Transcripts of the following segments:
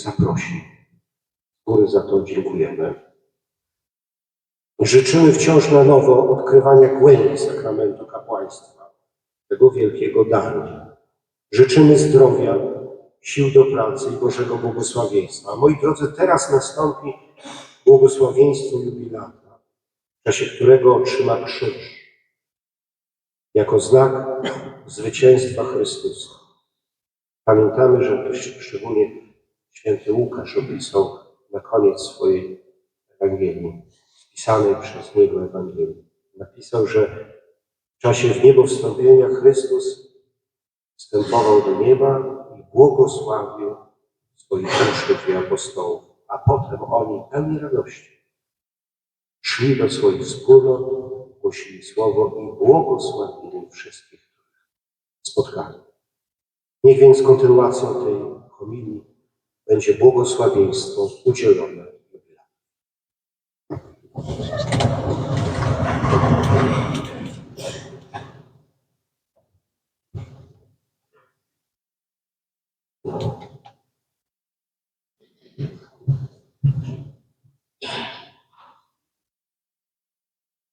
zaprosi. Góry za to dziękujemy. Życzymy wciąż na nowo odkrywania głębi sakramentu kapłaństwa, tego wielkiego daru. Życzymy zdrowia, sił do pracy i Bożego błogosławieństwa. Moi drodzy, teraz nastąpi błogosławieństwo jubilata, w czasie którego otrzyma krzyż jako znak zwycięstwa Chrystusa. Pamiętamy, że to szczególnie święty Łukasz opisał na koniec swojej Ewangelii, spisanej przez niego Ewangelii. Napisał, że w czasie w niebo wstąpienia Chrystus wstępował do nieba i błogosławił swoich uczniów i apostołów, a potem oni pełni radości szli do swoich wspólnot, głosili słowo i błogosławili wszystkich, których spotkali. Niech więc kontynuacją tej homilii będzie błogosławieństwo udzielone jubilatem.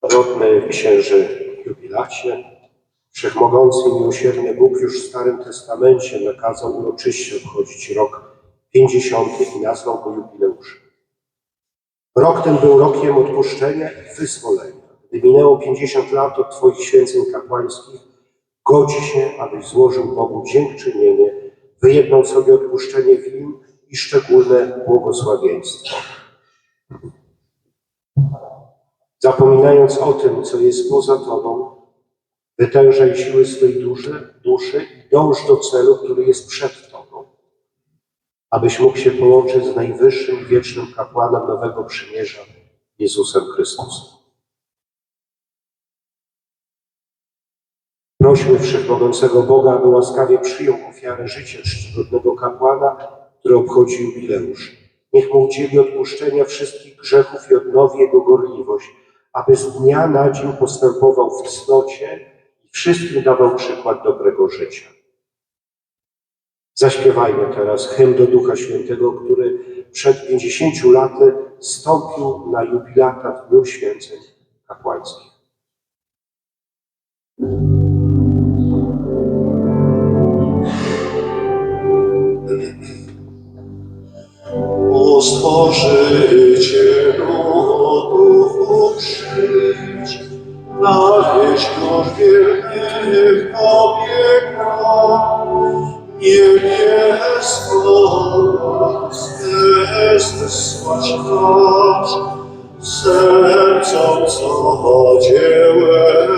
Rodny księży jubilacie, Wszechmogący i miłosierny Bóg już w Starym Testamencie nakazał uroczyście obchodzić rok 50 i nazwał go jubileuszem. Rok ten był rokiem odpuszczenia i wyzwolenia. Gdy minęło 50 lat od Twoich święceń kapłańskich, godzi się, abyś złożył Bogu dziękczynienie, wyjednał sobie odpuszczenie win i szczególne błogosławieństwo. Zapominając o tym, co jest poza Tobą, wytężaj siły swej duszy, duszy i dąż do celu, który jest przed Tobą, abyś mógł się połączyć z najwyższym wiecznym kapłanem Nowego Przymierza, Jezusem Chrystusem. Prośmy Wszechmogącego Boga, aby łaskawie przyjął ofiarę życia czcigodnego kapłana, który obchodzi jubileusz. Niech mu udzieli odpuszczenia wszystkich grzechów i odnowi jego gorliwość, aby z dnia na dzień postępował w cnocie i wszystkim dawał przykład dobrego życia. Zaśpiewajmy teraz hymn do Ducha Świętego, który przed 50 laty stąpił na jubilata w Dniu Święceń Kapłańskich. O Stworzycielu Duchu przyjdź, na wieśniach wiernych opieka, niebiesko jest słać nasz, sercom co dziełem.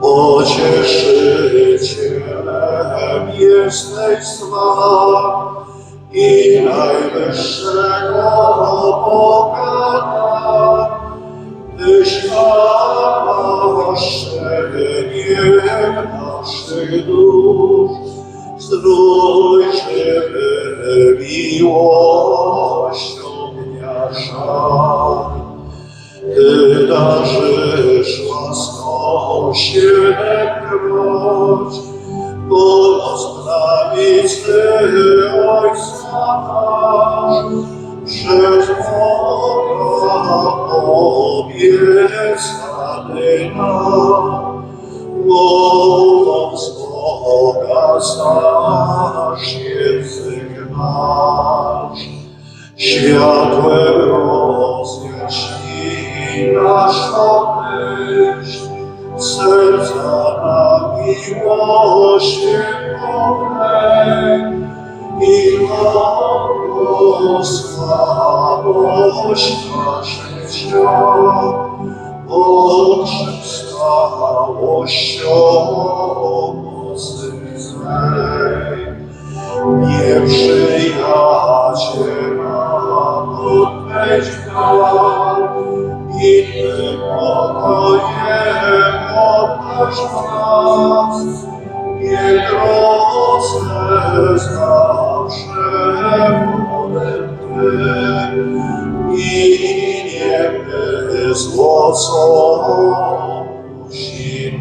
Pocieszycielem jesteś i najwyższego Boga Tyś naszych dusz Zdrój żywy miłością dnia szat. Ty darzysz łaską siedemkroć, pomoc prawicy Ojca nasz, przez Boga obiecany nam, z Boga znasz język nasz. Światłem rozjaśnij naszą myśl, serca na miłość pełnej i na słabość naszych ciał, mocy Twej. Nie przyjaciel nam odweź dar, innym pokojem oddasz nas. Nie drodze zawsze wolę Ty i nie złocą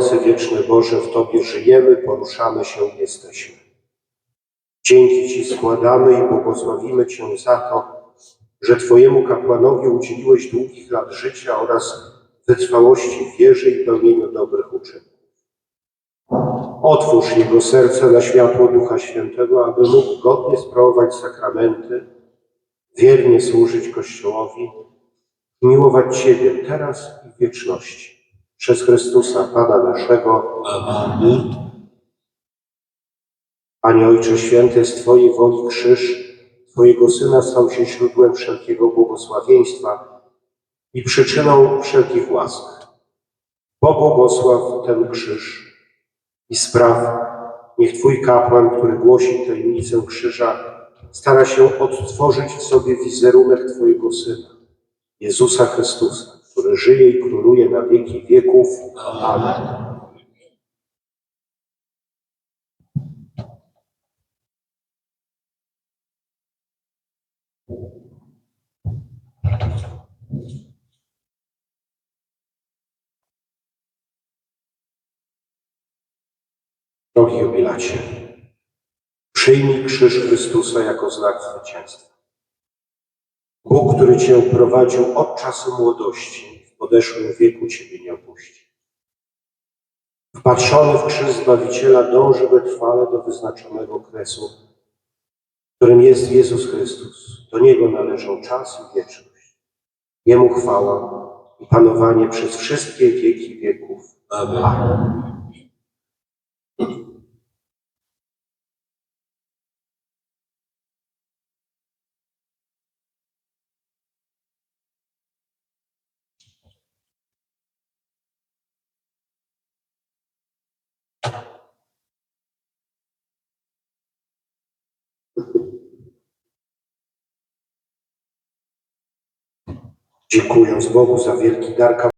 Wszechmogący wieczny Boże, w Tobie żyjemy, poruszamy się, jesteśmy. Dzięki Ci składamy i błogosławimy Cię za to, że Twojemu kapłanowi udzieliłeś długich lat życia oraz wytrwałości w wierze i pełnieniu dobrych uczynków. Otwórz jego serce na światło Ducha Świętego, aby mógł godnie sprawować sakramenty, wiernie służyć Kościołowi miłować Ciebie teraz i w wieczności. Przez Chrystusa, Pana naszego. Amen. Panie Ojcze Święty, z Twojej woli krzyż Twojego Syna stał się źródłem wszelkiego błogosławieństwa i przyczyną wszelkich łask. Pobłogosław ten krzyż i spraw, niech Twój kapłan, który głosi tajemnicę krzyża, stara się odtworzyć w sobie wizerunek Twojego Syna, Jezusa Chrystusa, który żyje i króluje na wieki wieków. Amen. Drogi jubilacie, przyjmij krzyż Chrystusa jako znak zwycięstwa. Bóg, który Cię prowadził od czasu młodości, w podeszłym wieku Ciebie nie opuści. Wpatrzony w krzyż Zbawiciela dąży wytrwale do wyznaczonego kresu, którym jest Jezus Chrystus. Do Niego należą czas i wieczność. Jemu chwała i panowanie przez wszystkie wieki wieków. Amen. Dziękując Bogu za wielki dar